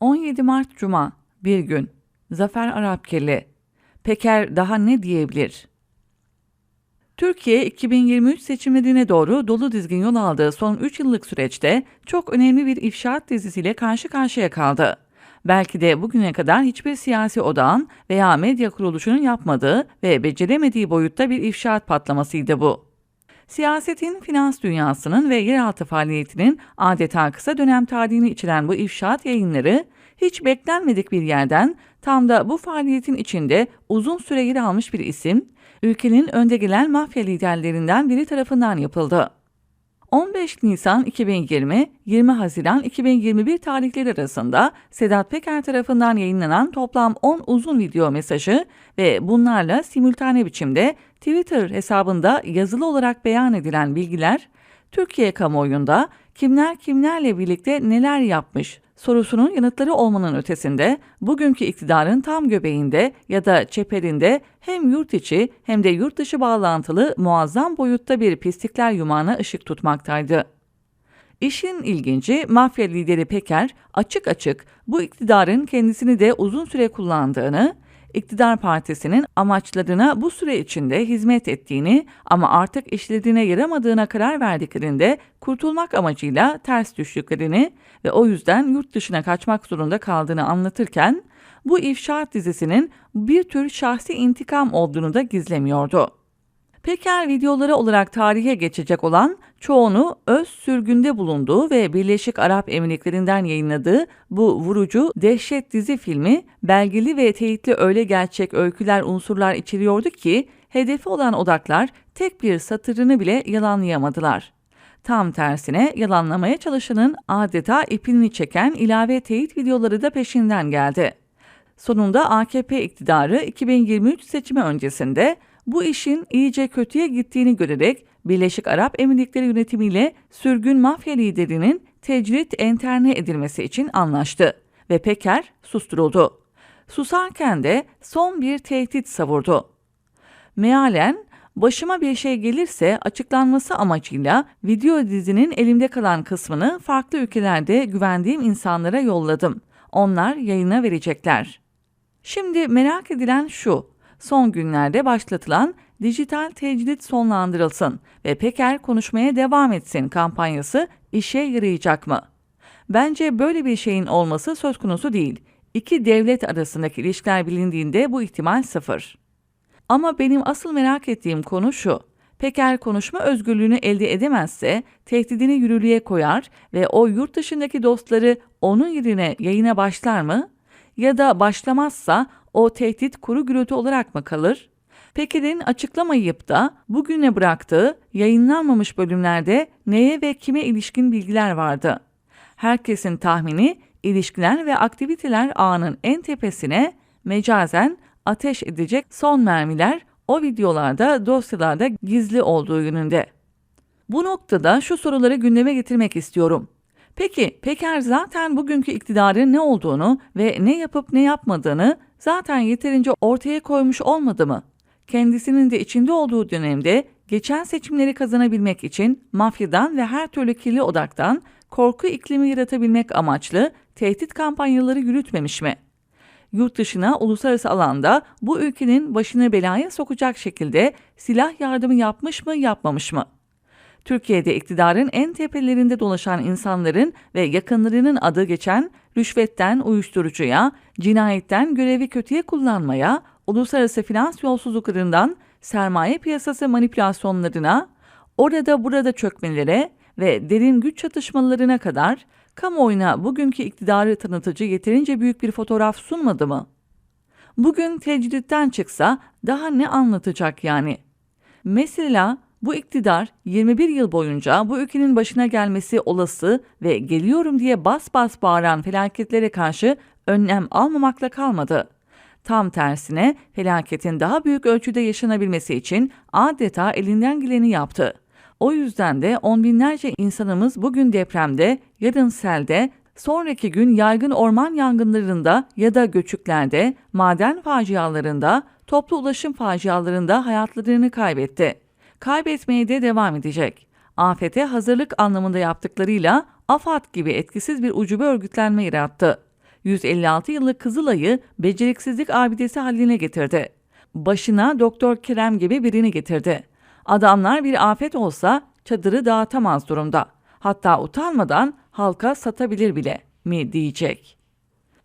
17 Mart Cuma, bir gün. Zafer Arapkeli. Peker daha ne diyebilir? Türkiye 2023 seçimlerine doğru dolu dizgin yol aldığı son 3 yıllık süreçte çok önemli bir ifşaat dizisiyle karşı karşıya kaldı. Belki de bugüne kadar hiçbir siyasi odağın veya medya kuruluşunun yapmadığı ve beceremediği boyutta bir ifşaat patlamasıydı bu. Siyasetin, finans dünyasının ve yeraltı faaliyetinin adeta kısa dönem tarihini içeren bu ifşaat yayınları hiç beklenmedik bir yerden tam da bu faaliyetin içinde uzun süre yer almış bir isim, ülkenin önde gelen mafya liderlerinden biri tarafından yapıldı. 15 Nisan 2020, 20 Haziran 2021 tarihleri arasında Sedat Peker tarafından yayınlanan toplam 10 uzun video mesajı ve bunlarla simultane biçimde Twitter hesabında yazılı olarak beyan edilen bilgiler, Türkiye kamuoyunda kimler kimlerle birlikte neler yapmış sorusunun yanıtları olmanın ötesinde bugünkü iktidarın tam göbeğinde ya da çeperinde hem yurt içi hem de yurt dışı bağlantılı muazzam boyutta bir pislikler yumağına ışık tutmaktaydı. İşin ilginci mafya lideri Peker açık açık bu iktidarın kendisini de uzun süre kullandığını, iktidar partisinin amaçlarına bu süre içinde hizmet ettiğini ama artık işlediğine yaramadığına karar verdiklerinde kurtulmak amacıyla ters düştüklerini ve o yüzden yurt dışına kaçmak zorunda kaldığını anlatırken bu ifşaat dizisinin bir tür şahsi intikam olduğunu da gizlemiyordu. Peker videoları olarak tarihe geçecek olan çoğunu öz sürgünde bulunduğu ve Birleşik Arap Emirlikleri'nden yayınladığı bu vurucu dehşet dizi filmi belgeli ve teyitli öyle gerçek öyküler unsurlar içeriyordu ki hedefi olan odaklar tek bir satırını bile yalanlayamadılar. Tam tersine yalanlamaya çalışanın adeta ipini çeken ilave teyit videoları da peşinden geldi. Sonunda AKP iktidarı 2023 seçimi öncesinde bu işin iyice kötüye gittiğini görerek Birleşik Arap Emirlikleri yönetimiyle sürgün mafya liderinin tecrit enterne edilmesi için anlaştı ve Peker susturuldu. Susarken de son bir tehdit savurdu. Mealen başıma bir şey gelirse açıklanması amacıyla video dizinin elimde kalan kısmını farklı ülkelerde güvendiğim insanlara yolladım. Onlar yayına verecekler. Şimdi merak edilen şu son günlerde başlatılan dijital tecrit sonlandırılsın ve Peker konuşmaya devam etsin kampanyası işe yarayacak mı? Bence böyle bir şeyin olması söz konusu değil. İki devlet arasındaki ilişkiler bilindiğinde bu ihtimal sıfır. Ama benim asıl merak ettiğim konu şu. Peker konuşma özgürlüğünü elde edemezse tehdidini yürürlüğe koyar ve o yurt dışındaki dostları onun yerine yayına başlar mı? Ya da başlamazsa o tehdit kuru gürültü olarak mı kalır? Peker'in açıklamayıp da bugüne bıraktığı yayınlanmamış bölümlerde neye ve kime ilişkin bilgiler vardı. Herkesin tahmini ilişkiler ve aktiviteler ağının en tepesine mecazen ateş edecek son mermiler o videolarda dosyalarda gizli olduğu yönünde. Bu noktada şu soruları gündeme getirmek istiyorum. Peki Peker zaten bugünkü iktidarın ne olduğunu ve ne yapıp ne yapmadığını zaten yeterince ortaya koymuş olmadı mı? Kendisinin de içinde olduğu dönemde geçen seçimleri kazanabilmek için mafyadan ve her türlü kirli odaktan korku iklimi yaratabilmek amaçlı tehdit kampanyaları yürütmemiş mi? Yurt dışına uluslararası alanda bu ülkenin başını belaya sokacak şekilde silah yardımı yapmış mı yapmamış mı? Türkiye'de iktidarın en tepelerinde dolaşan insanların ve yakınlarının adı geçen rüşvetten uyuşturucuya, cinayetten görevi kötüye kullanmaya, uluslararası finans yolsuzluklarından sermaye piyasası manipülasyonlarına, orada burada çökmelere ve derin güç çatışmalarına kadar kamuoyuna bugünkü iktidarı tanıtıcı yeterince büyük bir fotoğraf sunmadı mı? Bugün tecritten çıksa daha ne anlatacak yani? Mesela bu iktidar 21 yıl boyunca bu ülkenin başına gelmesi olası ve geliyorum diye bas bas bağıran felaketlere karşı önlem almamakla kalmadı. Tam tersine felaketin daha büyük ölçüde yaşanabilmesi için adeta elinden geleni yaptı. O yüzden de on binlerce insanımız bugün depremde, yarın selde, sonraki gün yaygın orman yangınlarında ya da göçüklerde, maden facialarında, toplu ulaşım facialarında hayatlarını kaybetti kaybetmeye de devam edecek. Afete hazırlık anlamında yaptıklarıyla AFAD gibi etkisiz bir ucube örgütlenme yarattı. 156 yıllık Kızılay'ı beceriksizlik abidesi haline getirdi. Başına Doktor Kerem gibi birini getirdi. Adamlar bir afet olsa çadırı dağıtamaz durumda. Hatta utanmadan halka satabilir bile mi diyecek.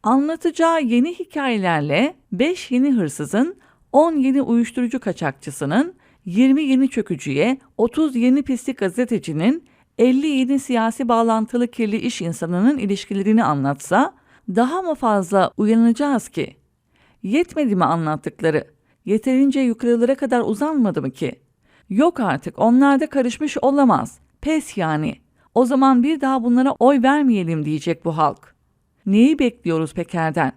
Anlatacağı yeni hikayelerle 5 yeni hırsızın, 10 yeni uyuşturucu kaçakçısının, 20 yeni çökücüye, 30 yeni pislik gazetecinin, 50 yeni siyasi bağlantılı kirli iş insanının ilişkilerini anlatsa daha mı fazla uyanacağız ki? Yetmedi mi anlattıkları? Yeterince yukarılara kadar uzanmadı mı ki? Yok artık onlar da karışmış olamaz. Pes yani. O zaman bir daha bunlara oy vermeyelim diyecek bu halk. Neyi bekliyoruz Peker'den?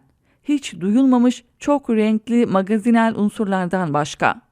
Hiç duyulmamış çok renkli magazinel unsurlardan başka.